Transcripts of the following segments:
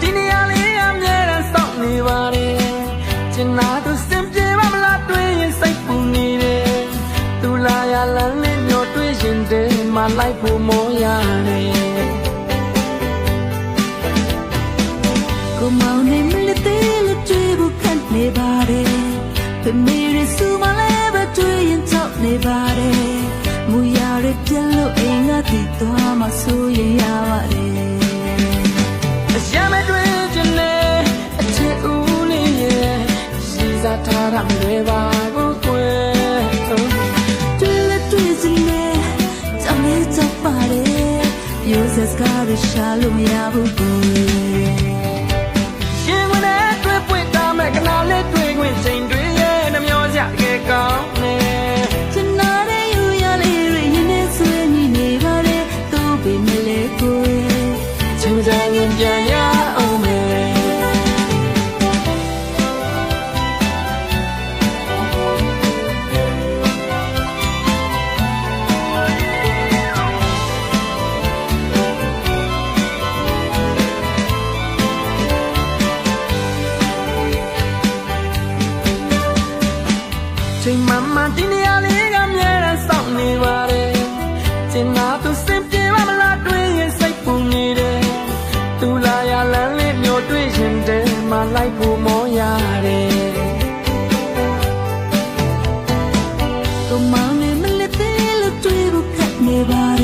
ဒီနေရာလေးအမြဲတမ်းစောင့်နေပါတယ်ကျင်နာသူစင်ပြေပါမလားတွေးရင်စိတ်ပူနေတယ်သူလာရလမ်းလေးမျိုးတွေးရင်တည်းမှလိုက်ဖို့မောရတယ်ကိုမောင်နေမလို့တေးလို့တွေးဖို့ခက်နေပါတယ်ဖေမေရစူမလဲဘတွေးရင်ချောက်နေပါတယ်မူရရပြန်လို့အိမ်ကတည်သွားမှဆိုရင်ရ တာမလွယ်ပါဘူးကွယ်တွေ့လက်တွေ့စနေကြောင်လေးချပါတယ်ရိုးစစကားရရှာလို့မရဘူးကိုရှင်ဝင်တဲ့တွေ့ပွင့်တာမဲ့ခဏလေးတွေ့ လိုက်ဖို့မောရတယ်ကိုမောင်နေမလေးသေးလို့တွေ့ဖို့ခက်နေပါ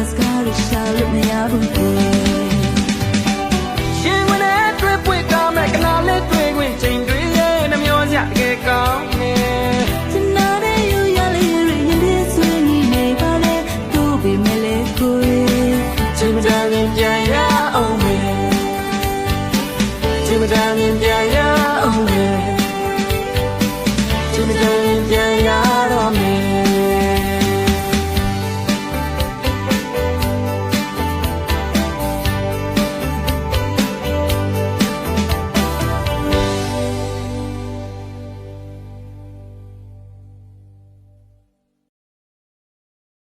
las caras ya lo me abunqué ရှင်ဝင်တဲ့တွေ့ပွေကောင်းတဲ့ကနာလေးတွေ့ခွင့်ချိန်တွေရဲ့နှမျောစရာတကယ်ကောင်းနေ Tonight you ya le re in this when you ne ba le to be me le ko re ချိန်မတန်ရင်ပြန်ရအောင်မယ်ချိန်မတန်ရင်ပြန်ရ